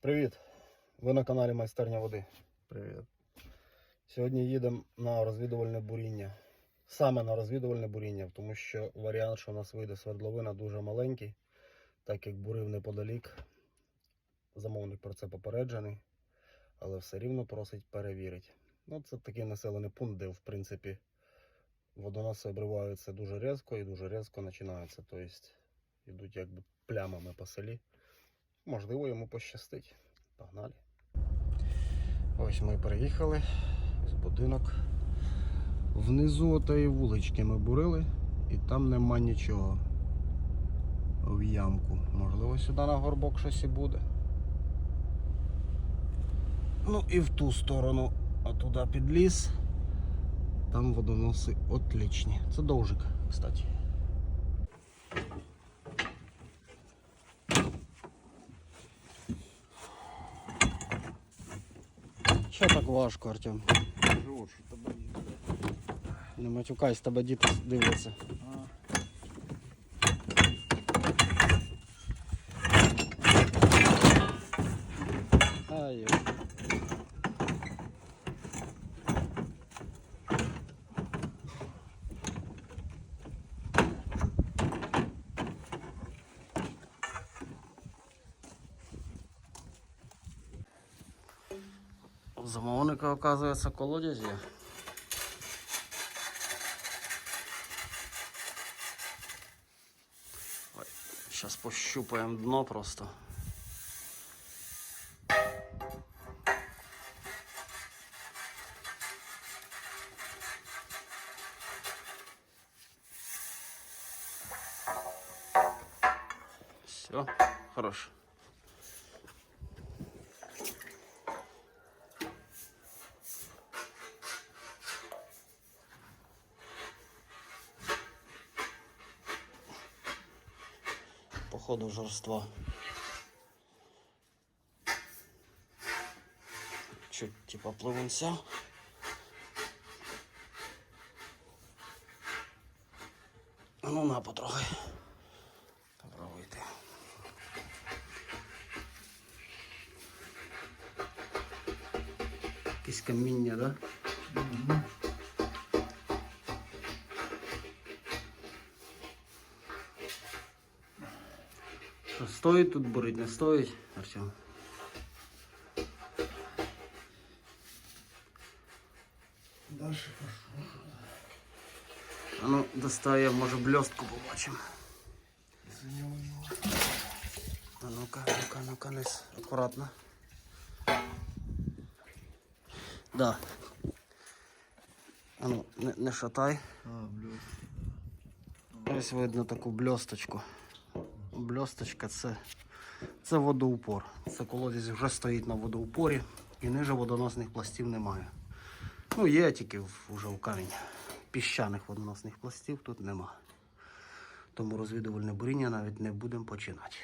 Привіт! Ви на каналі Майстерня води. Привіт. Сьогодні їдемо на розвідувальне буріння. Саме на розвідувальне буріння, тому що варіант, що у нас вийде свердловина, дуже маленький, так як бурив неподалік. Замовник про це попереджений, але все рівно просить перевірити. Ну, це такий населений пункт, де, в принципі, водоноси обриваються дуже різко і дуже різко починаються. Тобто йдуть якби плямами по селі. Можливо, йому пощастить. Погнали. Ось ми приїхали з будинок. Внизу отої вулички ми бурили і там нема нічого. В ямку. Можливо, сюди на горбок щось і буде. Ну і в ту сторону, а туди під ліс. Там водоноси отлічні. Це довжик, кстати. Що так важко, Артем? Живот, що тебе Не матюкайся, тебе діти дивляться. Ай. Замовника, оказується, колодязь є. Сейчас пощупаем дно просто. Все, хорош. Походу жорства. Чуть типа пливунця. А Ну на потрохи. Попробуйте. Якесь каміння, да? Що стоїть тут бурить, не стоїть, Артем? Дальше пошел. А ну, достає, може блістку побачимо. А ну-ка, ну-ка, ну-ка, низ. Акуратно. Да. А ну, не, не шатай. А, блюд. Ось видно таку бльосточку. Бльосточка це, це водоупор. Це колодязь вже стоїть на водоупорі і ниже водоносних пластів немає. Ну, є тільки вже в камінь. Піщаних водоносних пластів тут нема. Тому розвідувальне буріння навіть не будемо починати.